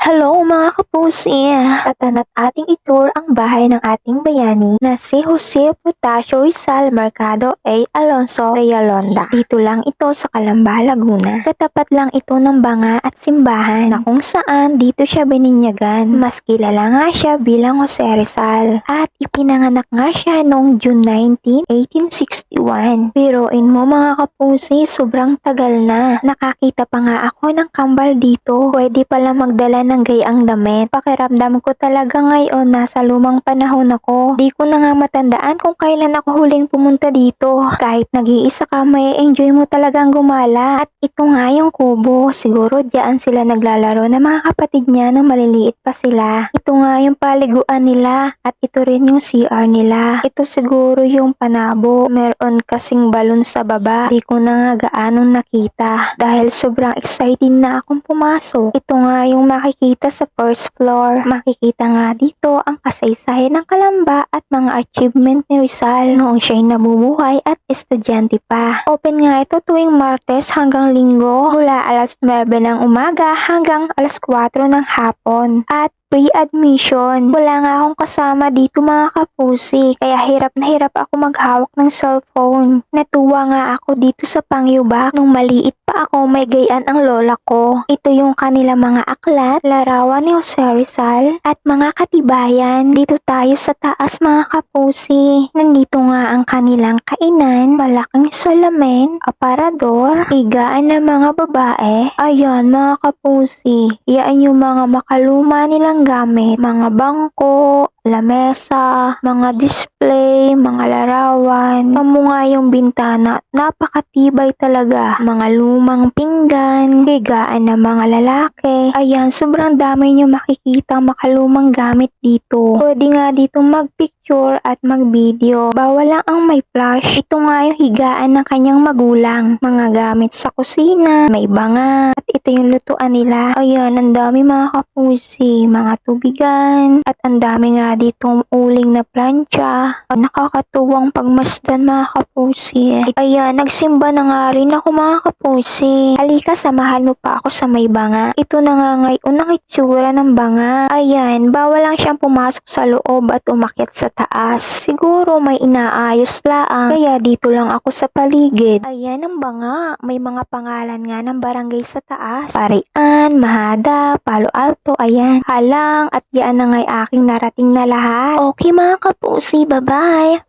Hello mga kapusi! Tatana't ating itour ang bahay ng ating bayani na si Jose Potasio Rizal Mercado A. Alonso Realonda. Dito lang ito sa Calamba, Laguna. Katapat lang ito ng banga at simbahan na kung saan dito siya bininyagan. Mas kilala nga siya bilang Jose Rizal at ipinanganak nga siya noong June 19, 1861. Biruin mo mga kapusi, sobrang tagal na. Nakakita pa nga ako ng kambal dito. Pwede pala magdala ng gayang damit. Pakiramdam ko talaga ngayon nasa lumang panahon ako. Di ko na nga matandaan kung kailan ako huling pumunta dito. Kahit nag-iisa ka, may enjoy mo talagang gumala. At ito nga yung kubo. Siguro diyan sila naglalaro ng mga kapatid niya nung maliliit pa sila. Ito nga yung paliguan nila. At ito rin yung CR nila. Ito siguro yung panabo. Meron kasing balon sa baba. Di ko na nga gaano nakita. Dahil sobrang excited na akong pumasok. Ito nga yung makikita sa first floor. Makikita nga dito ang kasaysayan ng Kalamba at mga achievement ni Rizal noong siya'y nabubuhay at estudyante pa. Open nga ito tuwing Martes hanggang Linggo mula alas 9 ng umaga hanggang alas 4 ng hapon. At pre-admission. Wala nga akong kasama dito mga kapusi, kaya hirap na hirap ako maghawak ng cellphone. Natuwa nga ako dito sa Pangyubak nung maliit pa ako may gayan ang lola ko. Ito yung kanila mga aklat, larawan ni Jose Rizal at mga katibayan. Dito tayo sa taas mga kapusi. Nandito nga ang kanilang kainan, malaking salamin, aparador, higaan ng mga babae. Ayan mga kapusi, yan yung mga makaluma nilang gamit, mga bangko, lamesa, mga display, mga larawan. Amo nga yung bintana, napakatibay talaga. Mga lumang pinggan, higaan ng mga lalaki. Ayan, sobrang dami nyo makikita makalumang gamit dito. Pwede nga dito magpicture at mag-video. Bawal lang ang may flash. Ito nga yung higaan ng kanyang magulang. Mga gamit sa kusina, may banga, at ito yung lutuan nila. Ayan, ang dami mga kapusi, mga tubigan, at ang dami nga ditong uling na plancha. Nakakatuwang pagmasdan mga kapusi. Ayan, nagsimba na nga rin ako mga kapusi. Halika, samahan mo pa ako sa may banga. Ito na nga ngayon ang itsura ng banga. Ayan, bawal lang siyang pumasok sa loob at umakyat sa taas. Siguro may inaayos laang, kaya dito lang ako sa paligid. Ayan ang banga, may mga pangalan nga ng barangay sa taas. Parian, Mahada, Palo Alto, ayan. Halang at yan na nga'y aking narating na lahat. Okay mga kapusi, bye-bye.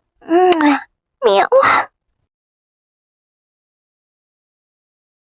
Meow.